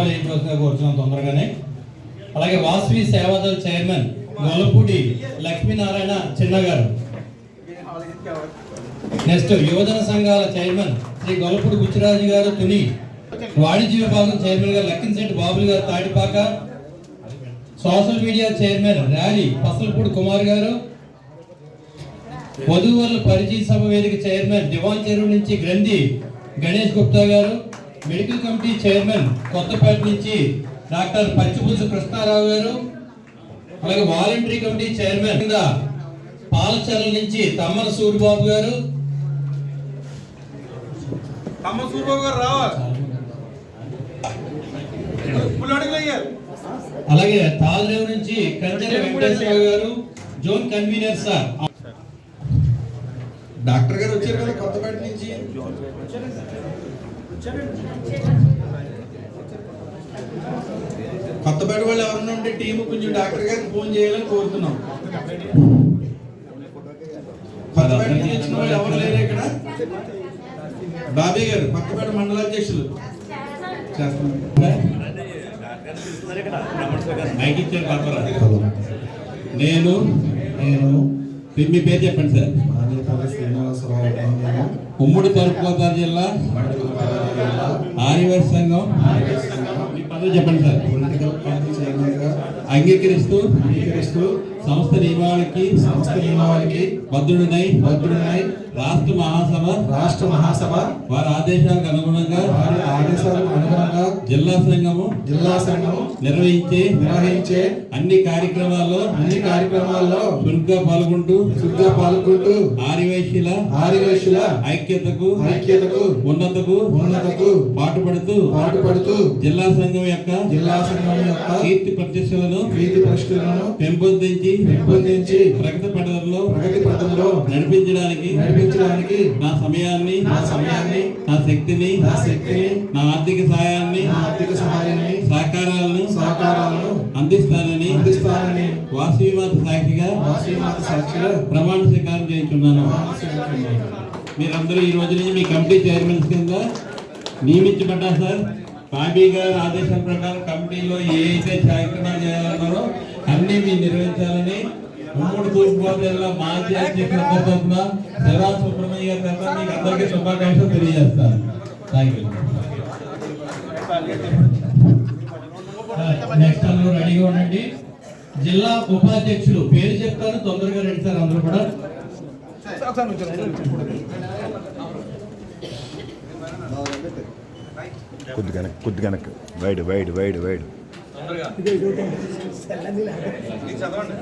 జెండామాల వేయించవలసిందిగా కోరుతున్నాం తొందరగానే. అలాగే వాసవి సేవాదల్ చైర్మన్ గొల్లపూడి లక్ష్మీనారాయణ చిన్న గారు నెక్స్ట్ యువజన సంఘాల చైర్మన్ శ్రీ గొల్లపూడి బుచ్చిరాజు గారు తుని వాణిజ్య విభాగం chairman garu Lakkimsetti Babulu garu Tadipaka social media chairman rally Pasalapudi Kumar గారు. వధువర్ల పరిచయ సభ వేదిక చైర్మన్ దివాన్ చెరువు నుంచి గ్రంథి గణేష్ గుప్తా గారు. మెడికల్ కమిటీ చైర్మన్ కొత్తపేట నుంచి డాక్టర్ పచ్చిపులుసు కృష్ణారావు గారు అలాగే వాలంటరీ కమిటీ చైర్మన్ కింద పాలచర్ల నుంచి తమ్మన సూరిబాబు గారు. తమ్మ సూర్బాబు గారు రావాలి అలాగే తాళరేవు నుంచి కంచెల వెంకటేశ్వరరావు గారు జోన్ కన్వీనర్ సార్. డాక్టర్ గారు వచ్చారు కదా కొత్తపేట నుంచి? కొత్తపేట వాళ్ళు ఎవరైనా ఉంటే టీం కొంచెం డాక్టర్ గారికి ఫోన్ చేయాలని కోరుతున్నాం. కొత్తపేట నుంచి వచ్చిన వాళ్ళు ఎవరు లేరు ఇక్కడ? బాబీ గారు కొత్తపేట మండలాధ్యక్షులు. నేను నేను మీ పేరు చెప్పండి సార్. ఉమ్మడి తూర్పుగోదావరి జిల్లా ఆర్యవేశ సంఘం. మీ పదవి చెప్పండి సార్. అంగీకరిస్తూ. అంగీకరిస్తూ సంస్థ నియమావళికి సంస్థ నియమావళికి బద్దుడునై భద్రుడినై రాష్ట్ర మహాసభ రాష్ట్ర మహాసభ వారి ఆదేశాలకు అనుగుణంగా వారి ఆదేశాలకు అనుగుణంగా జిల్లా సంఘము జిల్లా సంఘం నిర్వహించే నిర్వహించే అన్ని కార్యక్రమాల్లో అన్ని కార్యక్రమాల్లో చురుగ్గా పాల్గొంటూ చురుగ్గా పాల్గొంటూ ఆర్యవైశ్యుల ఆదివేశుల ఐక్యతకు ఐక్యతకు ఉన్నతకు ఉన్నతకు పాటుపడుతూ పాటుపడుతూ జిల్లా సంఘం యొక్క జిల్లా సంఘం యొక్క కీర్తి ప్రతిష్టలను వీధి పరిస్థితులను పెంపొందించి పెంపొందించి ప్రగతి పథకంలో ప్రగతి పథంలో నడిపించడానికి నడిపించడానికి నా సమయాన్ని నా సమయాన్ని నా శక్తిని నా శక్తిని నా ఆర్థిక సహాయాన్ని నా ఆర్థిక సహాయాన్ని సహకారాలను సహకారాలను అందిస్తానని అందిస్తానని వాసవి మాత సాక్షిగా వాసీమాత సాక్షిగా ప్రమాణ స్వీకారం చేయించున్నాను. మీరందరూ ఈ రోజు నుంచి మీ కమిటీ చైర్మన్స్ కింద నియమించబడ్డారు సార్ బాబీ గారి ఆదేశాల ప్రకారం కమిటీలో ఏ అయితే కార్యక్రమాలు చేయాలన్నారో అన్ని మీరు నిర్వహించాలని ఉమ్మడి తూర్పుగోదావరి జిల్లా మాజీ అధ్యక్షుల తరఫున శివరా సుబ్రహ్మణ్య గారి తరఫున మీకు అందరికీ శుభాకాంక్షలు తెలియజేస్తాను. థ్యాంక్ యూ నెక్స్ట్ అందరూ రెడీగా ఉండండి. జిల్లా ఉపాధ్యక్షులు పేరు చెప్తాను తొందరగా రండి సార్ అందరూ కూడా. కొద్దిగా కొద్దిగా వైడ్ వైడ్ వైడ్ వైడ్ చదవండి